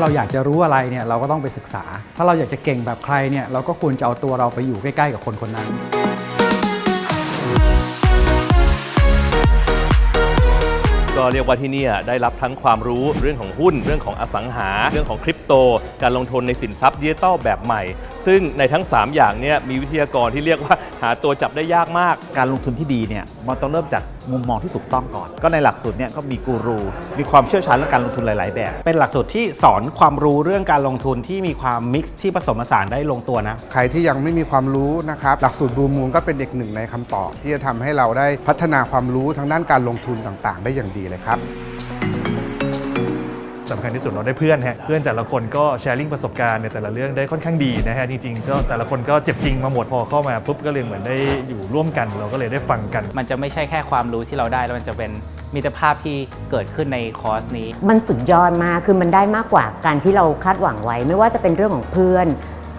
เราอยากจะรู้อะไรเนี่ยเราก็ต้องไปศึกษา ถ้าเราอยากจะเก่งแบบใครเนี่ยเราก็ควรจะเอาตัวเราไปอยู่ใกล้ๆกับคนคนนั้น ก็เรียกว่าที่เนี่ยได้รับทั้งความรู้เรื่องของหุ้น เรื่องของอสังหา เรื่องของคริปโต การลงทุนในสินทรัพย์ดิจิตอลแบบใหม่ ซึ่งในทั้ง 3 อย่างเนี่ยมีวิทยากรที่เรียกว่าหาตัวจับได้ยากมาก การลงทุนที่ดีเนี่ยมันต้องเริ่มจากมุมมองที่ถูกต้องก่อน ก็ในหลักสูตรเนี่ยก็มีกูรู มีความเชี่ยวชาญเรื่องการลงทุนหลาย ๆ แบบ เป็นหลักสูตรที่สอนความรู้เรื่องการลงทุนที่มีความมิกซ์ที่ผสมผสานได้ลงตัวนะ ใครที่ยังไม่มีความรู้นะครับ หลักสูตรบลูมูลก็เป็นอีกหนึ่งในคำตอบ ที่จะทำให้เราได้พัฒนาความรู้ทางด้านการลงทุนต่าง ๆ ได้อย่างดีเลยครับสำคัญที่สุดเราได้เพื่อนฮะเพื่อนแต่ละคนก็แชร์ลิงประสบการณ์ในแต่ละเรื่องได้ค่อนข้างดีนะฮะจริงๆก็แต่ละคนก็เจ็บจริงมาหมดพอเข้ามาปุ๊บก็เลยเหมือนได้อยู่ร่วมกัน เราก็เลยได้ฟังกัน มันจะไม่ใช่แค่ความรู้ที่เราได้แล้วมันจะเป็นมิตรภาพที่เกิดขึ้นในคอร์สนี้ มันสุดยอดมากคือมันได้มากกว่าการที่เราคาดหวังไว้ ไม่ว่าจะเป็นเรื่องของเพื่อน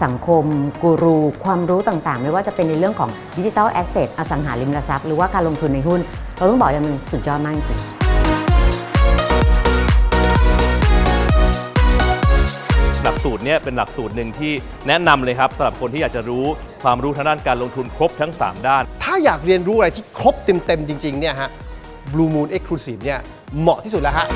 สังคม กูรู ความรู้ต่างๆ ไม่ว่าจะเป็นในเรื่องของดิจิทัลแอสเซทอสังหาริมทรัพย์หรือว่าการลงทุนในหุ้น เราต้องบอกเลยมันสุดยอดมากจริง หลักสูตรเนี่ยเป็นหลักสูตรหนึ่งที่แนะนำเลยครับสำหรับคนที่อยากจะรู้ความรู้ทางด้านการลงทุนครบทั้ง 3 ด้าน ถ้าอยากเรียนรู้อะไรที่ครบเต็มๆจริงๆเนี่ยฮะ Blue Moon Exclusive เนี่ยเหมาะที่สุดแล้วฮะ